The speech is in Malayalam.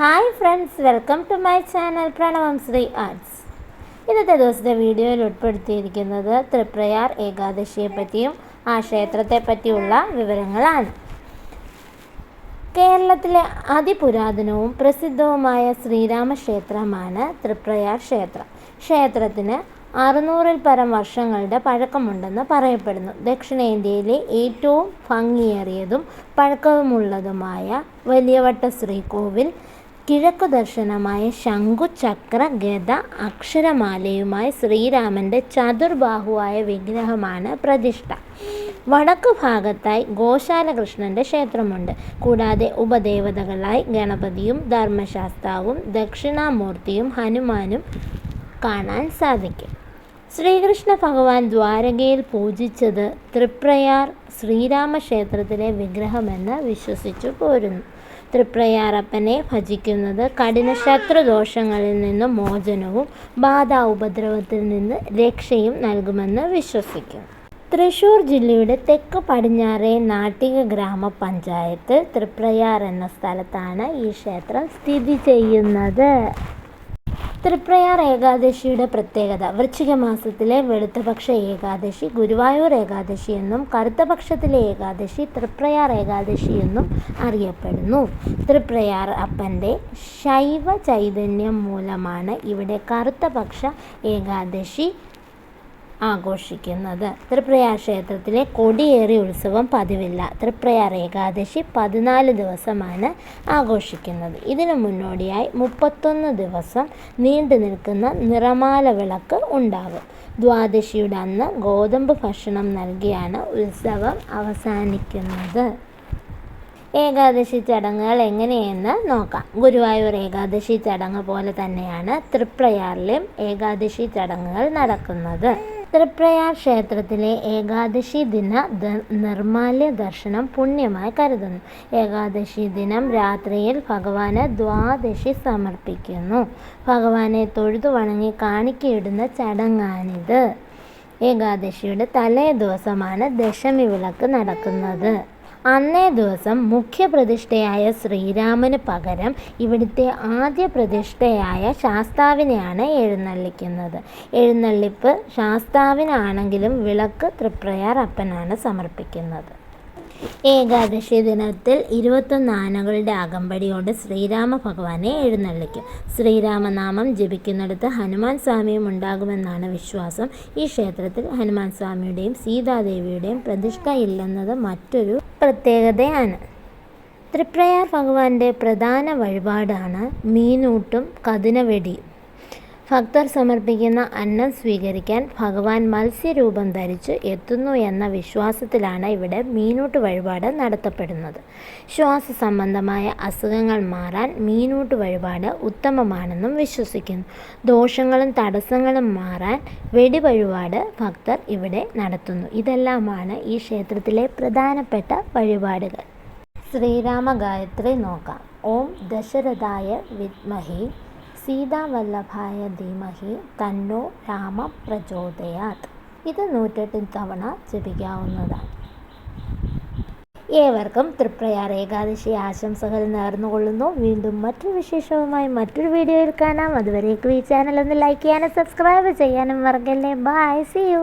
Hi friends welcome to my channel Pranavam Sree arts ഇന്നത്തെ ദിവസത്തെ വീഡിയോയിൽ ഉൾപ്പെടുത്തിയിരിക്കുന്നത് തൃപ്രയാർ ഏകാദശിയെ പറ്റിയും ആ ക്ഷേത്രത്തെ പറ്റിയുള്ള വിവരങ്ങളാണ്. കേരളത്തിലെ അതിപുരാതനവും പ്രസിദ്ധവുമായ ശ്രീരാമക്ഷേത്രമാണ് തൃപ്രയാർ ക്ഷേത്രം. ക്ഷേത്രത്തിന് അറുന്നൂറിൽ പരം വർഷങ്ങളുടെ പഴക്കമുണ്ടെന്ന് പറയപ്പെടുന്നു. ദക്ഷിണേന്ത്യയിലെ ഏറ്റവും ഭംഗിയേറിയതും പഴക്കമുള്ളതുമായ വലിയവട്ട ശ്രീകോവിൽ കിഴക്കു ദർശനമായ ശംഖു ചക്ര ഗദ അക്ഷരമാലയുമായി ശ്രീരാമന്റെ ചതുർബാഹുവായ വിഗ്രഹമാണ് പ്രതിഷ്ഠ. വടക്കു ഭാഗത്തായി ഗോശാലകൃഷ്ണന്റെ ക്ഷേത്രമുണ്ട്. കൂടാതെ ഉപദേവതകളായി ഗണപതിയും ധർമ്മശാസ്താവും ദക്ഷിണാമൂർത്തിയും ഹനുമാനും കാണാൻ സാധിക്കും. ശ്രീകൃഷ്ണ ഭഗവാൻ ദ്വാരകയിൽ പൂജിച്ചത് തൃപ്രയാർ ശ്രീരാമക്ഷേത്രത്തിലെ വിഗ്രഹമെന്ന് വിശ്വസിച്ചു പോരുന്നു. തൃപ്രയാറപ്പനെ ഭജിക്കുന്നത് കഠിന ശത്രുദോഷങ്ങളിൽ നിന്ന് മോചനവും ബാധ ഉപദ്രവത്തിൽ നിന്ന് രക്ഷയും നൽകുമെന്ന് വിശ്വസിക്കുന്നു തൃശൂർ ജില്ലയുടെ തെക്ക് പടിഞ്ഞാറേ നാട്ടിക ഗ്രാമപഞ്ചായത്ത് തൃപ്രയാർ എന്ന സ്ഥലത്താണ് ഈ ക്ഷേത്രം സ്ഥിതി ചെയ്യുന്നത്. തൃപ്രയാർ ഏകാദശിയുടെ പ്രത്യേകത. വൃശ്ചിക മാസത്തിലെ വെളുത്തപക്ഷ ഏകാദശി ഗുരുവായൂർ ഏകാദശി എന്നും കറുത്തപക്ഷത്തിലെ ഏകാദശി തൃപ്രയാർ ഏകാദശി എന്നും അറിയപ്പെടുന്നു. തൃപ്രയാർ അപ്പന്റെ ശൈവ ചൈതന്യം മൂലമാണ് ഇവിടെ കറുത്തപക്ഷ ഏകാദശി ആഘോഷിക്കുന്നത്. തൃപ്രയ ക്ഷേത്രത്തിലെ കൊടിയേറി ഉത്സവം പതിവില്ല. തൃപ്രയാർ ഏകാദശി പതിനാല് ദിവസമാണ് ആഘോഷിക്കുന്നത്. ഇതിനു മുന്നോടിയായി മുപ്പത്തൊന്ന് ദിവസം നീണ്ടു നിൽക്കുന്ന നിറമാല വിളക്ക് ഉണ്ടാകും. ദ്വാദശിയുടെ അന്ന് ഗോതമ്പ് ഭക്ഷണം നൽകിയാണ് ഉത്സവം അവസാനിക്കുന്നത്. ഏകാദശി ചടങ്ങുകൾ എങ്ങനെയെന്ന് നോക്കാം. ഗുരുവായൂർ ഏകാദശി ചടങ്ങ് പോലെ തന്നെയാണ് തൃപ്രയാറിലെയും ഏകാദശി ചടങ്ങുകൾ നടക്കുന്നത്. തൃപ്രയാർ ക്ഷേത്രത്തിലെ ഏകാദശി ദിന നിർമാല്യ ദർശനം പുണ്യമായി കരുതുന്നു. ഏകാദശി ദിനം രാത്രിയിൽ ഭഗവാന് ദ്വാദശി സമർപ്പിക്കുന്നു. ഭഗവാനെ തൊഴുതു വണങ്ങി കാണിക്കയിടുന്ന ചടങ്ങാണിത്. ഏകാദശിയുടെ തലേ ദിവസമാണ് ദശമി വിളക്ക് നടക്കുന്നത്. അന്നേ ദിവസം മുഖ്യപ്രതിഷ്ഠയായ ശ്രീരാമന് പകരം ഇവിടുത്തെ ആദ്യ പ്രതിഷ്ഠയായ ശാസ്താവിനെയാണ് എഴുന്നള്ളിക്കുന്നത്. എഴുന്നള്ളിപ്പ് ശാസ്താവിനാണെങ്കിലും വിളക്ക് തൃപ്രയാർ അപ്പനാണ് സമർപ്പിക്കുന്നത്. ഏകാദശി ദിനത്തിൽ ഇരുപത്തൊന്ന് ആനകളുടെ അകമ്പടിയോട് ശ്രീരാമ ഭഗവാനെ എഴുന്നള്ളിക്കും. ശ്രീരാമനാമം ജപിക്കുന്നിടത്ത് ഹനുമാൻ സ്വാമിയും ഉണ്ടാകുമെന്നാണ് വിശ്വാസം. ഈ ക്ഷേത്രത്തിൽ ഹനുമാൻ സ്വാമിയുടെയും സീതാദേവിയുടെയും പ്രതിഷ്ഠ ഇല്ലെന്നത് മറ്റൊരു പ്രത്യേകതയാണ്. തൃപ്രയാർ ഭഗവാന്റെ പ്രധാന വഴിപാടാണ് മീനൂട്ടും കതിനവെടിയും. ഭക്തർ സമർപ്പിക്കുന്ന അന്നം സ്വീകരിക്കാൻ ഭഗവാൻ മത്സ്യരൂപം ധരിച്ച് എത്തുന്നു എന്ന വിശ്വാസത്തിലാണ് ഇവിടെ മീനൂട്ട് വഴിപാട് നടത്തപ്പെടുന്നത്. ശ്വാസ സംബന്ധമായ അസുഖങ്ങൾ മാറാൻ മീനൂട്ട് വഴിപാട് ഉത്തമമാണെന്നും വിശ്വസിക്കുന്നു. ദോഷങ്ങളും തടസ്സങ്ങളും മാറാൻ വെടി വഴിപാട് ഭക്തർ ഇവിടെ നടത്തുന്നു. ഇതെല്ലാമാണ് ഈ ക്ഷേത്രത്തിലെ പ്രധാനപ്പെട്ട വഴിപാടുകൾ. ശ്രീരാമ ഗായത്രി നോക്കാം. ഓം ദശരഥായ വിദ്മഹി. സീതാവല്ലഭായ ധീമഹി തന്നോ രാമ പ്രചോദയാത്. ഇത് നൂറ്റെട്ട് തവണ ജപിക്കാവുന്നതാണ്. ഏവർക്കും തൃപ്രയാർ ഏകാദശി ആശംസകൾ നേർന്നുകൊള്ളുന്നു. വീണ്ടും മറ്റൊരു വിശേഷവുമായി മറ്റൊരു വീഡിയോയിൽ കാണാം. അതുവരേക്കും ഈ ചാനൽ ഒന്ന് ലൈക്ക് ചെയ്യാനും സബ്സ്ക്രൈബ് ചെയ്യാനും മറക്കല്ലേ. By C U